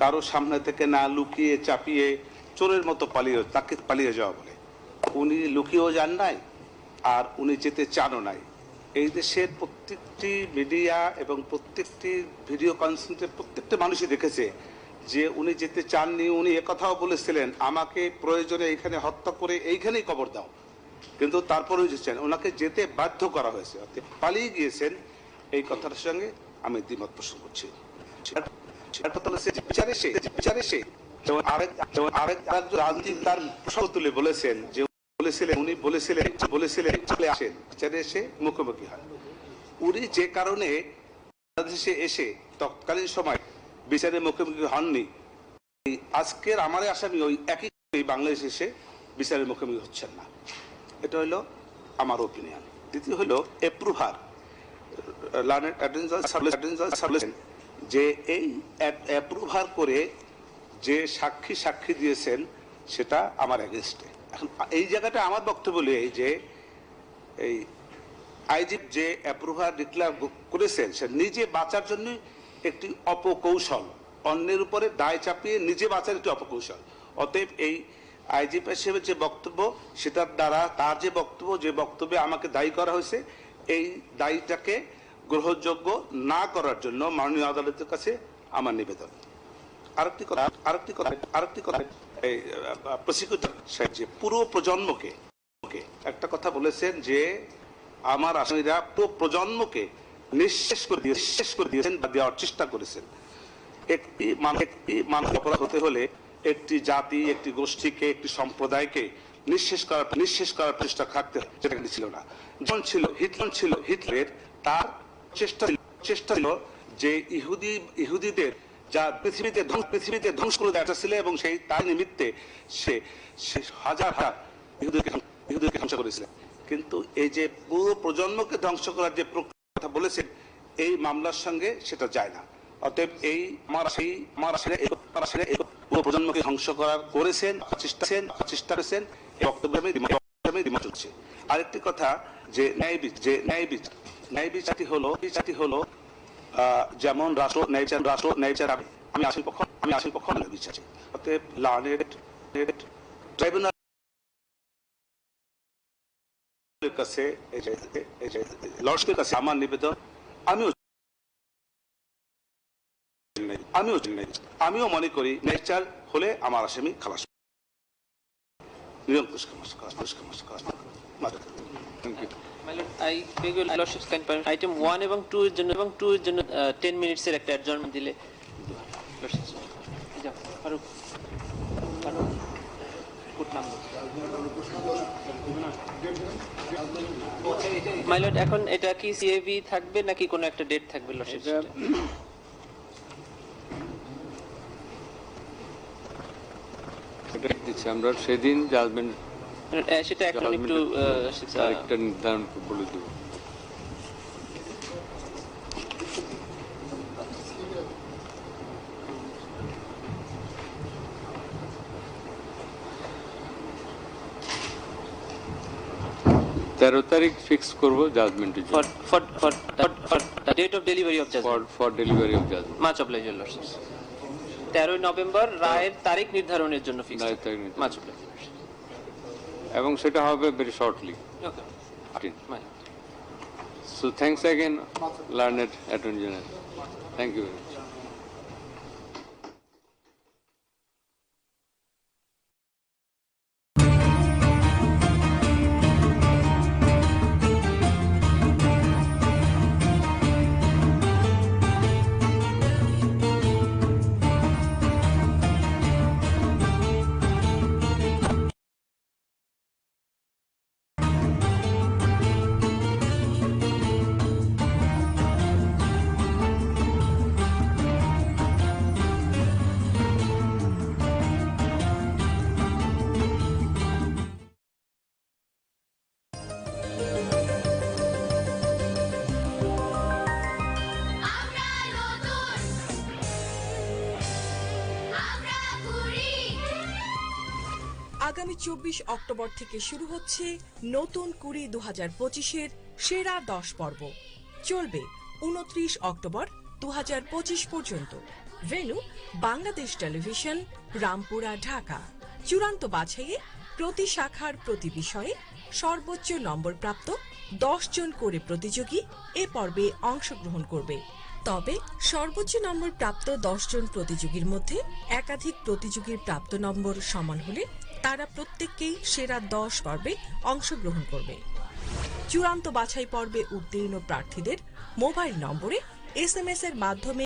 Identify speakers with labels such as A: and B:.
A: কারও সামনে থেকে না লুকিয়ে চাপিয়ে চোরের মতো পালিয়ে, তাকে পালিয়ে যাওয়া বলে। উনি লুকিয়েও যান নাই, আর উনি যেতে চানও নাই। এই দেশের প্রত্যেকটি মিডিয়া এবং প্রত্যেকটি ভিডিও কনসেন্টে প্রত্যেকটা মানুষই দেখেছে যে উনি যেতে চাননি, উনি একথাও বলেছিলেন, আমাকে প্রয়োজনে এখানে হত্যা করে এইখানেই কবর দাও। কিন্তু তারপরেও যেছেন ওনাকে যেতে বাধ্য করা হয়েছে। অর্থাৎ পালিয়ে গিয়েছেন, এই কথার সঙ্গে আমি দ্বিমত পোষণ করছি। বিচারে সে বিচারে সে আরেক আরেক রাজনীতিক তার তুলে বলেছেন যে বলেছিলেন উনি বলেছিলেন বলেছিলেন চলে আসেন বিচারে এসে মুখোমুখি হয় উনি যে কারণে বাংলাদেশে এসে তৎকালীন সময় বিচারে মুখোমুখি হননি আজকের আমার আসামি ওই একই বাংলাদেশে এসে বিচারের মুখোমুখি হচ্ছেন না এটা হলো আমার ওপিনিয়ন দ্বিতীয় হলো এপ্রুভার লার্নেড বলেছেন যে এই অ্যাপ্রুভার করে যে সাক্ষী সাক্ষী দিয়েছেন, সেটা আমার এগেনস্টে এখন এই জায়গাটা আমার বক্তব্য এই যে, এই আইজিপ যে অ্যাপ্রুভার ডিক্লেয়ার করেছেন, সে নিজে বাঁচার জন্য একটি অপকৌশল, অন্যের উপরে দায় চাপিয়ে নিজে বাঁচার একটি অপকৌশল। অতএব এই আইজিপি হিসেবে যে বক্তব্য, সেটার দ্বারা তার যে বক্তব্য, যে বক্তব্যে আমাকে দায়ী করা হয়েছে, এই দায়ীটাকে গ্রহণযোগ্য না করার জন্য মাননীয় আদালতের কাছে আমার নিবেদন। আরেকটি কথা আরেকটি কথা আরেকটি কথা প্রসিকিউটর সাহেব যে পুরো প্রজন্মকে একটা কথা বলেছেন যে আমার আসামিরা পুরো প্রজন্মকে নিঃশেষ করে দিয়ে শেষ করে দিয়েছেন বা দেওয়ার চেষ্টা করেছেন। একটি একটি মানুষ অপরাধ হতে হলে একটি জাতি, একটি গোষ্ঠীকে, একটি সম্প্রদায়কে নিঃশেষ করার নিঃশেষ করার চেষ্টা থাকতে যেটা ছিল না। যেমন ছিল হিটলার, ছিল হিটলের তার চেষ্টা চেষ্টা ছিল যে ইহুদি ইহুদিদের যা পৃথিবীতে ধ্বংস পৃথিবীতে ধ্বংস করে দেওয়া ছিল এবং সেই তার নিমিত্তে সে হাজার হাজার ইহুদিকে ইহুদিকে ধ্বংস করেছিলেন কিন্তু এই যে পুরো প্রজন্মকে ধ্বংস করার যে কথা বলেছেন এই মামলার সঙ্গে সেটা যায় না অতএব এই আমার সেই আমার পুরো প্রজন্মকে ধ্বংস করার করেছেন চেষ্টা চেষ্টা করেছেন বক্তব্য আমি আমি আরেকটি কথা যে ন্যায় যে ন্যায় বিচার ন্যায় বিচারটি হলো বিচারটি হলো যেমন রাষ্ট্র ন্যায় রাষ্ট্র ন্যায় আমি- আসল পক্ষ আমি আসল পক্ষ ন্যায় বিচার। অতএব লার্নেড ট্রাইব্যুনাল কাছে লর্ডসের কাছে আমার নিবেদন, আমিও আমিও আমিও মনে করি নেচার হলে আমার আসামি খালাস নিরঙ্কুশ খালাস খালাস thank you
B: Beg your lordship's kind permission. এবং two এর জন্য এবং two এর জন্য টেন মিনিটস এর একটা অ্যাডজর্নমেন্ট দিলে. My এখন এটা কি সিএভি থাকবে নাকি কোনো একটা ডেট থাকবে লর্ডশিপ
C: দিচ্ছি আমরা, সেদিন জাজমেন্ট
B: সেটা এখন একটু আহ,
C: নির্ধারণ বলে দেবো। তেরো তারিখ ফিক্স করব
B: for for for for the date of delivery of
C: for for delivery of judgment
B: much lordships তেরোই নভেম্বর রায়ের তারিখ নির্ধারণের জন্য ফিক্স
C: তারিখ নির্ধারণ।
B: মাচ
C: এবং সেটা হবে very shortly
B: okay my
C: So thanks again, learned Attorney General. Thank you
D: আগামী চব্বিশ অক্টোবর থেকে শুরু হচ্ছে নতুন কুড়ি দু হাজার পঁচিশের সেরা দশ পর্ব। চলবে উনত্রিশ অক্টোবর দু হাজার পঁচিশ পর্যন্ত। Venue, Bangladesh television, Rampura, Dhaka. চূড়ান্ত বাছাইয়ে প্রতি শাখার প্রতি বিষয়ে সর্বোচ্চ নম্বর প্রাপ্ত দশ জন করে প্রতিযোগী এ পর্বে অংশগ্রহণ করবে। তবে সর্বোচ্চ নম্বর প্রাপ্ত দশ জন প্রতিযোগীর মধ্যে একাধিক প্রতিযোগীর প্রাপ্ত নম্বর সমান হলে তারা প্রত্যেককেই সেরা দশ পর্বে অংশগ্রহণ করবে। চূড়ান্ত বাছাই পর্বে উত্তীর্ণ প্রার্থীদের মোবাইল নম্বরে এস এর মাধ্যমে